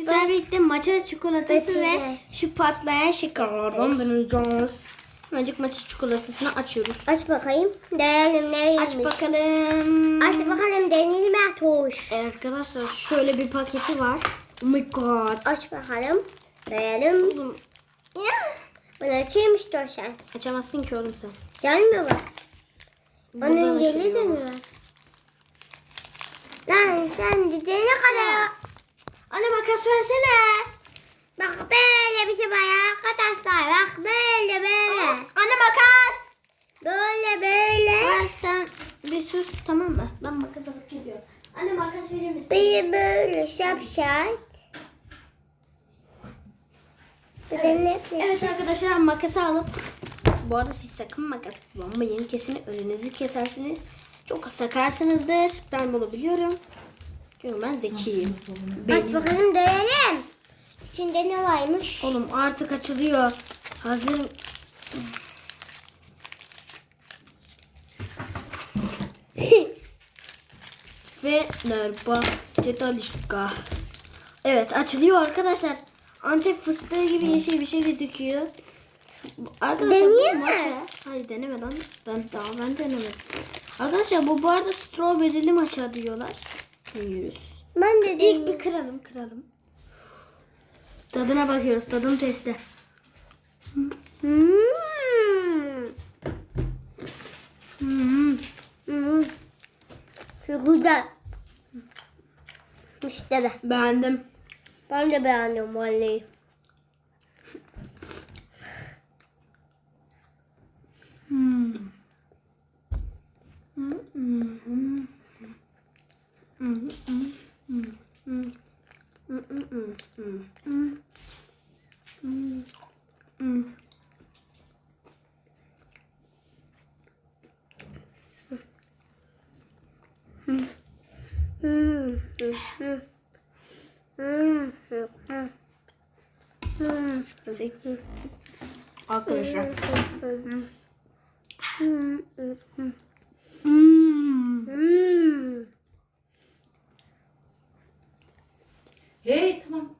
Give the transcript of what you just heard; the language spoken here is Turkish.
Güzel birlikte maça çikolatası Maça. ve şu patlayan şekerlerden deneyeceğiz. Önce maça çikolatasını açıyoruz. Aç bakayım. Deneyelim ne Aç bakalım. Aç bakalım deneyelim Ertuğ. Evet arkadaşlar şöyle bir paketi var. Oh my god. Aç bakalım. Deneyelim. Oğlum, Ya. Bunu açayım istiyorsan. açamazsın ki oğlum sen. Gelmiyor bak. Onun geli de mi var? Lan sen de ne kadar... Makas versene. Bak böyle bir şey var arkadaşlar. Bak böyle böyle. Anne makas. Böyle böyle. Ya sen bir sus tamam mı? Ben makas alıp geliyorum. Anne makas verir misin? Bir böyle de ne Evet arkadaşlar makası alıp bu arada siz sakın makas kullanmayın. Kesin önünüzü kesersiniz. Çok sakarsınızdır. Ben bunu biliyorum. Çünkü ben zekiyim. Aç bakalım deneyelim. İçinde ne varmış? Oğlum artık açılıyor. Hazır. Ve merhaba. Cetalişka. Evet açılıyor arkadaşlar. Antep fıstığı gibi yeşil bir şey gözüküyor. Arkadaşlar bu mi? maça... Hayır deneme lan. Ben daha ben denemedim. Arkadaşlar bu bu arada strawberry'li maça diyorlar. Yiyoruz. ben de İlk bir kıralım kıralım. Tadına bakıyoruz. Tadım testi. Hmm. Hmm. Hmm. Şu güzel. İşte be. Beğendim. Ben de beğendim vallahi. Hmm. Hmm, hmm, hmm. Hmm, hmm, hmm, hmm. Hmm, hmm, hmm, hmm, hmm. Hmm, hmm. Hmm. Hmm. Hmm. Hmm. Hmm. Sek- Arkadaşlar. tamam.